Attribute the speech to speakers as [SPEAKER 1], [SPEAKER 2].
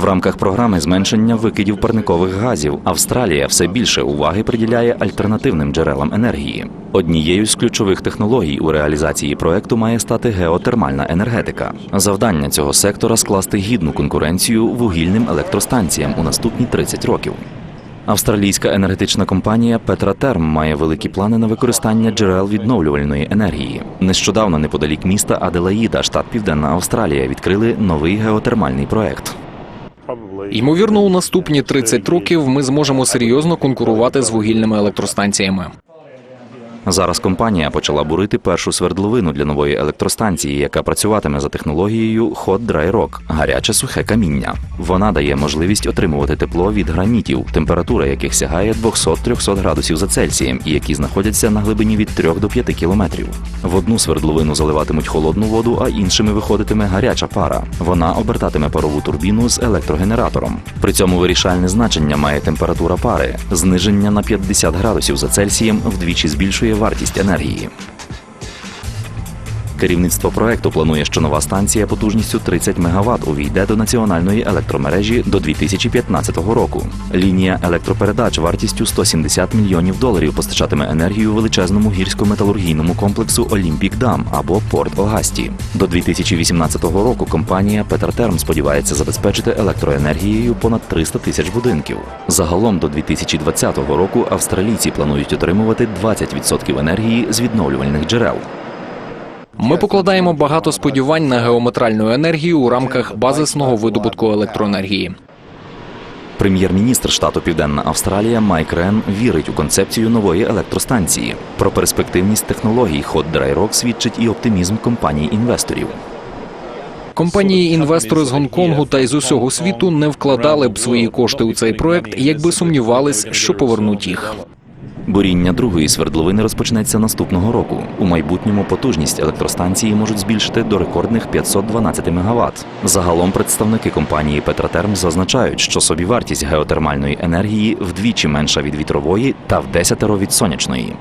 [SPEAKER 1] В рамках програми зменшення викидів парникових газів Австралія все більше уваги приділяє альтернативним джерелам енергії. Однією з ключових технологій у реалізації проекту має стати геотермальна енергетика. Завдання цього сектора скласти гідну конкуренцію вугільним електростанціям у наступні 30 років. Австралійська енергетична компанія Петра Терм має великі плани на використання джерел відновлювальної енергії. Нещодавно неподалік міста Аделаїда, штат Південна Австралія, відкрили новий геотермальний проект.
[SPEAKER 2] Ймовірно, у наступні 30 років ми зможемо серйозно конкурувати з вугільними електростанціями.
[SPEAKER 1] Зараз компанія почала бурити першу свердловину для нової електростанції, яка працюватиме за технологією Hot Dry Rock – гаряче сухе каміння. Вона дає можливість отримувати тепло від гранітів, температура яких сягає 200-300 градусів за Цельсієм і які знаходяться на глибині від 3 до 5 кілометрів. В одну свердловину заливатимуть холодну воду, а іншими виходитиме гаряча пара. Вона обертатиме парову турбіну з електрогенератором. При цьому вирішальне значення має температура пари. Зниження на 50 градусів за Цельсієм вдвічі збільшує вартість енергії. Керівництво проекту планує, що нова станція потужністю 30 МВт увійде до національної електромережі до 2015 року. Лінія електропередач вартістю 170 мільйонів доларів постачатиме енергію величезному гірсько-металургійному комплексу Олімпік Дам або Порт Огасті. До 2018 року компанія Петертерм сподівається забезпечити електроенергією понад 300 тисяч будинків. Загалом до 2020 року австралійці планують отримувати 20% енергії з відновлювальних джерел.
[SPEAKER 2] Ми покладаємо багато сподівань на геометральну енергію у рамках базисного видобутку електроенергії.
[SPEAKER 1] Прем'єр-міністр штату Південна Австралія Майк Рен вірить у концепцію нової електростанції. Про перспективність технологій Hot Dry Rock свідчить і оптимізм компаній інвесторів.
[SPEAKER 2] Компанії інвестори з Гонконгу та із усього світу не вкладали б свої кошти у цей проект, якби сумнівались, що повернуть їх.
[SPEAKER 1] Буріння другої свердловини розпочнеться наступного року. У майбутньому потужність електростанції можуть збільшити до рекордних 512 МВт. Загалом представники компанії Петротерм зазначають, що собівартість геотермальної енергії вдвічі менша від вітрової та в десятеро від сонячної.